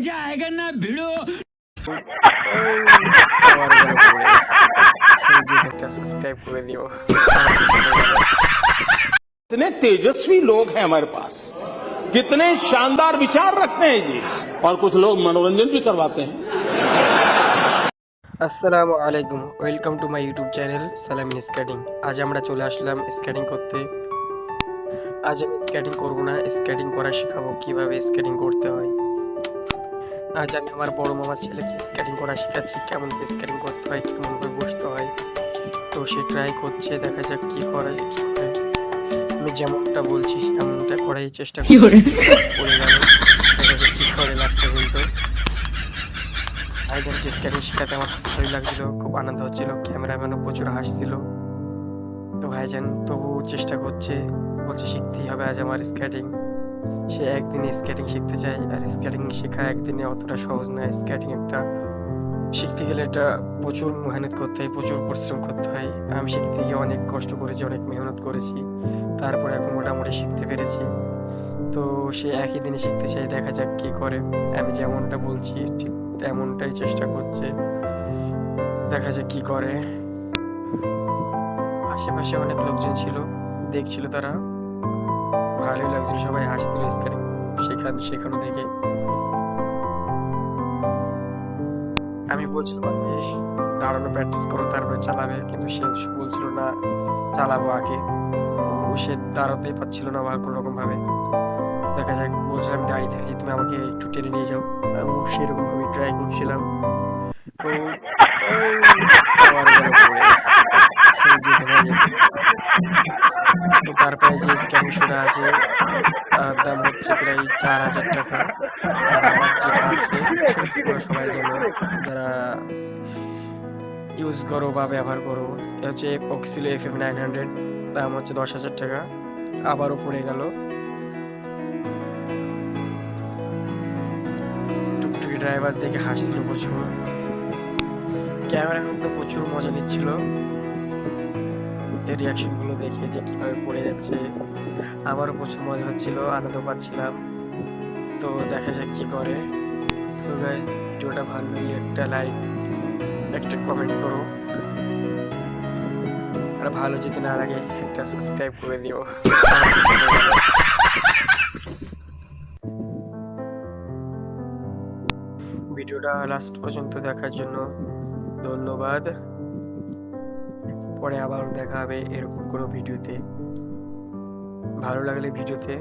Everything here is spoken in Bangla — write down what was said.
जाएगा ना भिड़ो আবার গেল পড়ে এই যে একটা সাবস্ক্রাইব করে দিও कितने तेजस्वी लोग हैं हमारे पास कितने शानदार विचार रखते हैं जी और कुछ लोग मनोरंजन भी करवाते हैं আসসালামু আলাইকুম welcome to my YouTube channel সালামিন skating আজ আমরা চলে আসলাম স্কেটিং করতে আজ আমি স্কেটিং করব না স্কেটিং করা শেখাবো কিভাবে স্কেটিং করতে হয় আজ আমি আমার বড় মামার ছেলেকে স্কেটিং করা শেখাচ্ছি কেমন স্কেটিং করতে হয় কেমন করে বসতে হয়। তো সে ট্রাই করছে দেখা যাক কি করে কি করে। আমি যেমনটা বলছি তেমনটা করাই চেষ্টা করি? করে গেল দেখা যাক কি করে লাস্ট পর্যন্ত ভাইজানকে স্ক্যানিং শেখাতে আমার খুব ভালোই লাগছিল খুব আনন্দ হচ্ছিল ক্যামেরাম্যানও প্রচুর হাসছিল। তো ভাইজান তবু চেষ্টা করছে বলছে শিখতেই হবে আজ আমার স্কেটিং সে একদিনে স্কেটিং শিখতে চায় আর স্কেটিং শেখা একদিনে অতটা সহজ নয়। স্কেটিং একটা শিখতে গেলে এটা প্রচুর মেহনত করতে হয়, প্রচুর পরিশ্রম করতে হয়। আমি শিখতে গিয়ে অনেক কষ্ট করেছি, অনেক মেহনত করেছি। তারপরে এখন মোটামুটি শিখতে পেরেছি। তো সে একই দিনে শিখতে চাই দেখা যাক কি করে। আমি যেমনটা বলছি, ঠিক তেমনটাই চেষ্টা করছে। দেখা যাক কি করে। আশেপাশে অনেক লোকজন ছিল, দেখছিল তারা। সবাই হাসছিল স্কেটিং শেখানো শেখানো দেখে আমি বলছিলাম আগে দাঁড়ানো প্র্যাকটিস করো, তারপরে চালাবে। কিন্তু সে বলছিল না, চালাবো আগে। ও সে দাঁড়াতেই পারছিল না বা কোনো রকম ভাবে দেখা যাক, বলছিলাম দাঁড়িয়ে থাকি তুমি আমাকে একটু টেনে নিয়ে যাও। আমি সেরকম ভাবে ট্রাই করছিলাম তো আবার গেল পড়ে। তারপরে যে স্ক্যানিং শুটা আছে, তার দাম হচ্ছে প্রায় চার হাজার টাকা। আর আমার যেটা আছে, সেটা সবাই জানো, যারা ইউজ করো বা ব্যবহার করো এটা হচ্ছে অক্সিলো এফ এফ নাইন হান্ড্রেড দাম হচ্ছে দশ হাজার টাকা। আবারও পড়ে গেল। টুকটুকি ড্রাইভার দেখে হাসছিল প্রচুর। ক্যামেরাম্যান তো প্রচুর মজা নিচ্ছিল এর রিয়াকশনগুলো দেখে যে কীভাবে পড়ে যাচ্ছে, আমারও প্রচুর মজা হচ্ছিল আনন্দ পাচ্ছিলাম। তো দেখা যাক কি করে। ভিডিওটা ভালো লাগলে একটা লাইক একটা কমেন্ট করো। আর ভালো যদি না লাগে, একটা সাবস্ক্রাইব করে দিও। ভিডিওটা লাস্ট পর্যন্ত দেখার জন্য ধন্যবাদ। পরে আবার দেখা হবে এরকম কোনো ভিডিওতে। ভালো লাগলে ভিডিওতে